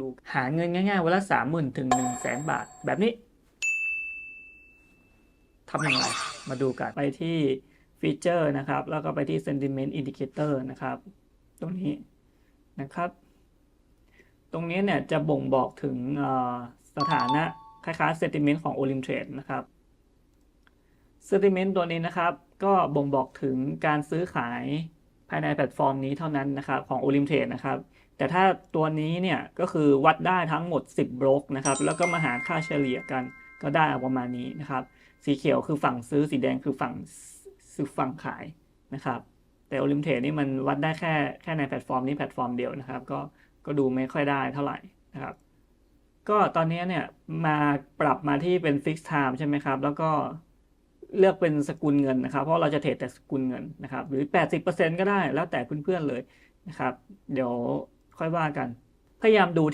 ดูหาเงินง่ายๆวันละสามหมื่นถึงหนึ่งแสนบาท แบบนี้ทำยังไงมาดูกันไปที่ฟีเจอร์นะครับ แล้วก็ไปที่ sentiment indicator นะครับ ตรงนี้นะครับ ตรงนี้เนี่ยจะบ่งบอกถึงสถานะคล้ายๆ sentiment ของ Olim Trade นะครับ sentiment ตัวนี้นะครับ ก็บ่งบอกถึงการซื้อขาย ภายในแพลตฟอร์มนี้เท่านั้นนะครับของ Olim Trade นะครับ แต่ถ้าตัวนี้เนี่ยก็คือวัดได้ทั้งหมด 10บล็อกนะครับแล้วก็มาหาค่าเฉลี่ยกันก็ได้ประมาณนี้นะครับ สีเขียวคือฝั่งซื้อสีแดงคือฝั่งซื้อฝั่งขายนะครับ แต่โอลิมเทนี่มันวัดได้แค่แค่ในแพลตฟอร์มนี้แพลตฟอร์มเดียวนะครับ ก็ก็ดูไม่ค่อยได้เท่าไหร่นะครับ ก็ตอนนี้เนี่ยมาปรับมาที่เป็นฟิกซ์ไทม์ใช่ไหมครับ แล้วก็ เลือกเป็นสกุลเงินนะครับ เพราะเราจะเทรดแต่สกุลเงินนะครับ หรือ 80%ก็ได้แล้วแต่เพื่อนๆเลยนะครับ เดี๋ยวค่อยว่ากัน พยายามดู